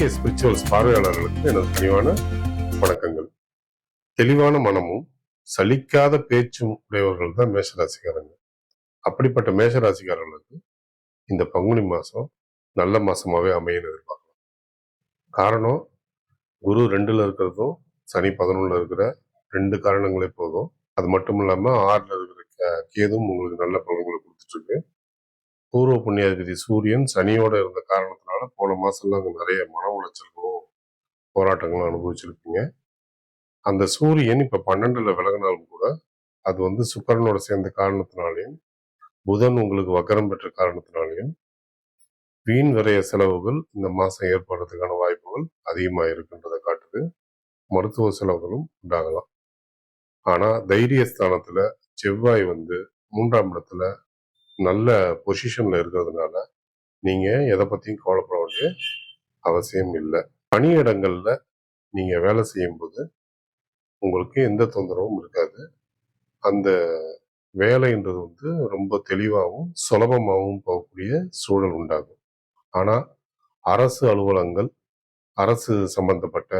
K spirituals பார்வையாளர்களுக்கு எனது பணிவான வணக்கங்கள். தெளிவான மனமும் சலிக்காத பேச்சும் உடையவர்கள் தான் மேஷராசிக்காரங்க. அப்படிப்பட்ட மேஷராசிக்காரர்களுக்கு இந்த பங்குனி மாதம் நல்ல மாதமாகவே அமையன்னு எதிர்பார்க்கலாம் காரணம் குரு ரெண்டுல இருக்கிறதும் சனி பதினொன்றில் இருக்கிற ரெண்டு காரணங்களே போதும். அது மட்டும் இல்லாமல் ஆறுல இருக்கிற கேதும் உங்களுக்கு நல்ல பலன்களை கொடுத்துட்டு இருக்கு. பூர்வ புண்ணியாதிபதி சூரியன் சனியோட இருந்த காரணம் காரணத்தினால போன மாதம்லாம் அங்கே நிறைய மன உளைச்சல்களும் போராட்டங்களும் அனுபவிச்சிருப்பீங்க. அந்த சூரியன் இப்போ பன்னெண்டுல விலகினாலும் கூட அது வந்து சுக்கரனோட சேர்ந்த காரணத்தினாலையும் புதன் உங்களுக்கு வக்கரம் பெற்ற காரணத்தினாலையும் வீண் விரைய செலவுகள் இந்த மாதம் ஏற்படுறதுக்கான வாய்ப்புகள் அதிகமாக இருக்குன்றதை காட்டுது. மருத்துவ செலவுகளும் உண்டாகலாம். ஆனால் தைரிய ஸ்தானத்தில் செவ்வாய் வந்து மூன்றாம் இடத்துல நல்ல பொசிஷனில் இருக்கிறதுனால நீங்கள் எதை பற்றியும் கவலைப்பட வேண்டிய அவசியம் இல்லை. பணியிடங்களில் நீங்கள் வேலை செய்யும்போது உங்களுக்கு எந்த தொந்தரவும் இருக்காது. அந்த வேலைன்றது வந்து ரொம்ப தெளிவாகவும் சுலபமாகவும் போகக்கூடிய சூழல் உண்டாகும். ஆனால் அரசு அலுவலகங்கள் அரசு சம்பந்தப்பட்ட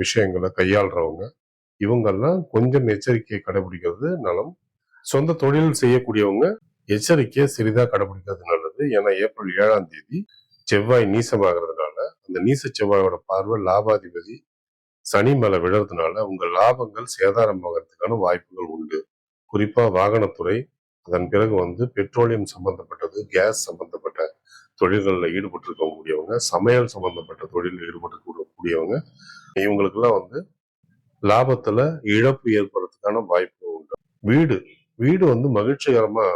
விஷயங்களை கையாளுறவங்க இவங்கெல்லாம் கொஞ்சம் எச்சரிக்கையை கடைபிடிக்கிறது நலம். சொந்த தொழில் செய்யக்கூடியவங்க எச்சரிக்கையை சிறிதாக கடைபிடிக்கிறது வருது ஏன்னா ஏப்ரல் ஏழாம் தேதி செவ்வாய் நீசமாகிறதுனால அந்த நீச செவ்வாயோட பார்வை லாபாதிபதி சனி மேல விழுறதுனால உங்க லாபங்கள் சேதாரமாகறதுக்கான வாய்ப்புகள் உண்டு. குறிப்பா வாகனத்துறை அதன் பிறகு வந்து பெட்ரோலியம் சம்பந்தப்பட்டது கேஸ் சம்பந்தப்பட்ட தொழில்களில் ஈடுபட்டிருக்க கூடியவங்க சமையல் சம்பந்தப்பட்ட தொழிலில் ஈடுபட்டு கூடியவங்க இவங்களுக்கெல்லாம் வந்து லாபத்துல இழப்பு ஏற்படுறதுக்கான வாய்ப்பு உண்டு. வீடு வீடு வந்து மகிழ்ச்சிகரமா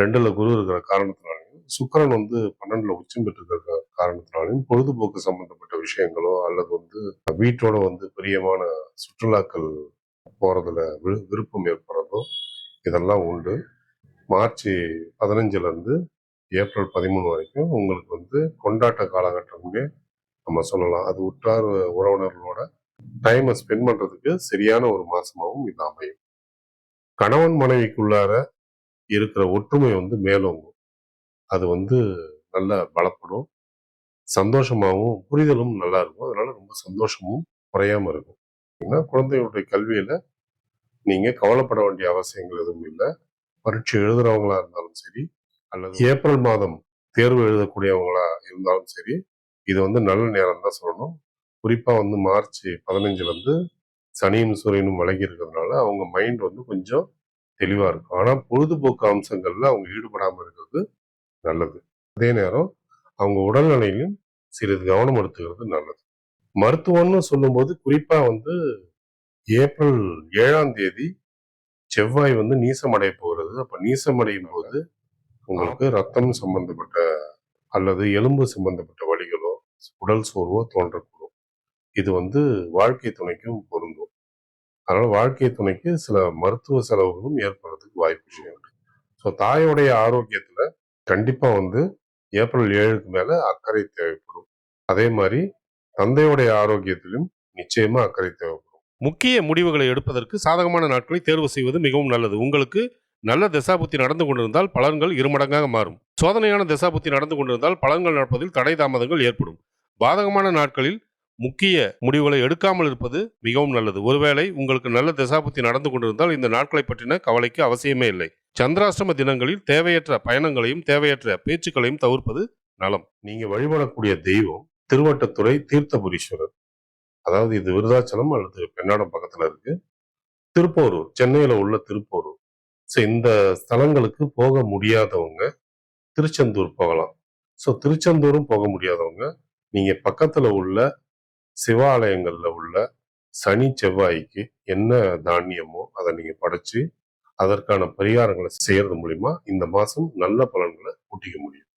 ரெண்டுல குரு இருக்கிற காரணத்தினாலையும் சுக்கிரன் வந்து பன்னெண்டுல உச்சம் பெற்றுக்கிற காரணத்தினாலையும் பொழுதுபோக்கு சம்பந்தப்பட்ட விஷயங்களோ அல்லது வந்து வீட்டோட வந்து பிரியமான சுற்றுலாக்கள் போறதுல வி- விருப்பம் ஏற்படுறதோ இதெல்லாம் உண்டு. மார்ச் பதினஞ்சுல இருந்து ஏப்ரல் பதிமூணு வரைக்கும் உங்களுக்கு வந்து கொண்டாட்ட காலகட்டம்னே நம்ம சொல்லலாம். அது உற்றார் உறவினர்களோட டைமை ஸ்பெண்ட் பண்றதுக்கு சரியான ஒரு மாசமாகவும் இது அமையும். கணவன் மனைவிக்குள்ளார இருக்கிற ஒற்றுமை வந்து மேலோங்கும். அது வந்து நல்லா பலப்படும். சந்தோஷமாகவும் புரிதலும் நல்லா இருக்கும். அதனால ரொம்ப சந்தோஷமும் குறையாம இருக்கும். ஏன்னா குழந்தைகளுடைய கல்வியில நீங்க கவலைப்பட வேண்டிய அவசியங்கள் எதுவும் இல்லை. பரீட்சை எழுதுறவங்களா இருந்தாலும் சரி அல்லது ஏப்ரல் மாதம் தேர்வு எழுதக்கூடியவங்களா இருந்தாலும் சரி இது வந்து நல்ல நேரம் தான் சொல்லணும். குறிப்பா வந்து மார்ச் பதினஞ்சுல இருந்து சனியும் சூரியனும் விலகி இருக்கிறதுனால அவங்க மைண்ட் வந்து கொஞ்சம் தெளிவாக இருக்கும். ஆனால் பொழுதுபோக்கு அம்சங்கள்ல அவங்க ஈடுபடாம இருக்கிறது நல்லது. அதே நேரம் அவங்க உடல்நிலையிலும் சிறிது கவனம் எடுத்துக்கிறது நல்லது. மருத்துவம்னு சொல்லும்போது குறிப்பா வந்து ஏப்ரல் ஏழாம் தேதி செவ்வாய் வந்து நீசமடைய போகிறது. அப்போ நீசமடையும் போது உங்களுக்கு ரத்தம் சம்பந்தப்பட்ட அல்லது எலும்பு சம்பந்தப்பட்ட வலிகளோ உடல் சோர்வோ தோன்றக்கூடும். இது வந்து வாழ்க்கை துணைக்கும் பொருந்தும். அதனால் வாழ்க்கை துணைக்கு சில மருத்துவ செலவுகளும் ஏற்படுறதுக்கு வாய்ப்பு உண்டு ஸோ தாயோடைய ஆரோக்கியத்தில் கண்டிப்பாக வந்து ஏப்ரல் ஏழுக்கு மேலே அக்கறை தேவைப்படும். அதே மாதிரி தந்தையுடைய ஆரோக்கியத்திலும் நிச்சயமாக அக்கறை தேவைப்படும். முக்கிய முடிவுகளை எடுப்பதற்கு சாதகமான நாட்களை தேர்வு செய்வது மிகவும் நல்லது. உங்களுக்கு நல்ல தசாபுத்தி நடந்து கொண்டிருந்தால் பலன்கள் இருமடங்காக மாறும். சோதனையான தசாபுத்தி நடந்து கொண்டிருந்தால் பலன்கள் நடப்பதில் தடை தாமதங்கள் ஏற்படும். பாதகமான நாட்களில் முக்கிய முடிவுகளை எடுக்காமல் இருப்பது மிகவும் நல்லது. ஒருவேளை உங்களுக்கு நல்ல தசாபுத்தி நடந்து கொண்டிருந்தால் இந்த நாட்களை பற்றின கவலைக்கு அவசியமே இல்லை. சந்திராஷ்டம தினங்களில் தேவையற்ற பயணங்களையும் தேவையற்ற பேச்சுக்களையும் தவிர்ப்பது நலம். நீங்க வழிபடக்கூடிய தெய்வம் திருவட்டத்துறை தீர்த்தபுரீஸ்வரர். அதாவது இது விருதாச்சலம் அல்லது பெண்ணாடம் பக்கத்துல இருக்கு. திருப்போரூர் சென்னையில உள்ள திருப்போரூர். ஸோ இந்த ஸ்தலங்களுக்கு போக முடியாதவங்க திருச்செந்தூர் போகலாம். ஸோ திருச்செந்தூரும் போக முடியாதவங்க நீங்க பக்கத்துல உள்ள சிவாலயங்களில் உள்ள சனி செவ்வாய்க்கு என்ன தானியமோ அதை நீங்கள் படைச்சு அதற்கான பரிகாரங்களை செய்யறது மூலிமா இந்த மாதம் நல்ல பலன்களை கூட்டிக்க முடியும்.